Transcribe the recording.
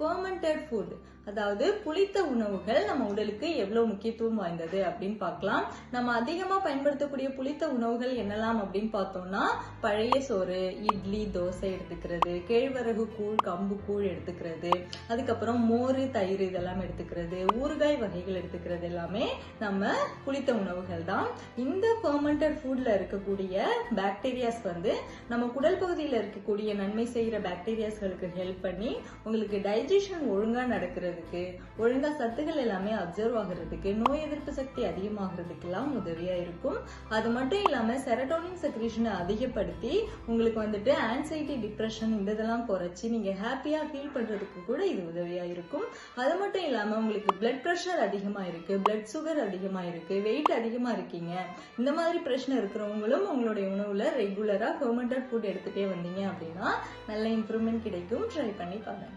Fermented food அதாவது புளித்த உணவுகள் நம்ம உடலுக்கு எவ்வளவு முக்கியத்துவம் வாய்ந்தது அப்படின்னு பார்க்கலாம். நம்ம அதிகமாக பயன்படுத்தக்கூடிய புளித்த உணவுகள் என்னெல்லாம் அப்படின்னு பார்த்தோம்னா பழைய சோறு இட்லி தோசை எடுத்துக்கிறது கேழ்வரகு கூழ் கம்பு கூழ் எடுத்துக்கிறது அதுக்கப்புறம் மோர் தயிர் இதெல்லாம் எடுத்துக்கிறது ஊறுகாய் வகைகள் எடுத்துக்கிறது எல்லாமே நம்ம புளித்த உணவுகள் தான். இந்த ஃபர்மெண்டட் ஃபுட்ல இருக்கக்கூடிய பாக்டீரியாஸ் வந்து நம்ம குடல் பகுதியில் இருக்கக்கூடிய நன்மை செய்கிற பாக்டீரியாஸ்களுக்கு ஹெல்ப் பண்ணி உங்களுக்கு டைஜஷன் ஒழுங்கா நடக்கிறதுக்கு ஒழுங்கா சத்துக்கள் எல்லாமே அப்சர்வ் ஆகுறதுக்கு நோய் எதிர்ப்பு சக்தி அதிகமாகிறதுக்கெல்லாம் உதவியா இருக்கும். அது மட்டும் இல்லாம செரட்டோனின் செக்ரேஷனை அதிகப்படுத்தி உங்களுக்கு வந்துட்டு ஆன்சைட்டி டிப்ரெஷன் இந்த இதெல்லாம் குறைச்சி நீங்க ஹாப்பியா ஃபீல் பண்றதுக்கு கூட இது உதவியா இருக்கும். அது மட்டும் இல்லாம உங்களுக்கு பிளட் ப்ரெஷர் அதிகமா இருக்கு பிளட் சுகர் அதிகமா இருக்கு வெயிட் அதிகமா இருக்கீங்க. இந்த மாதிரி பிரச்சனை இருக்கிறவங்களும் உங்களுடைய உணவுல ரெகுலரா ஃபர்மெண்டட் ஃபுட் எடுத்துட்டே வந்தீங்க அப்படின்னா நல்ல இம்ப்ரூவ்மெண்ட் கிடைக்கும். ட்ரை பண்ணி பாருங்க.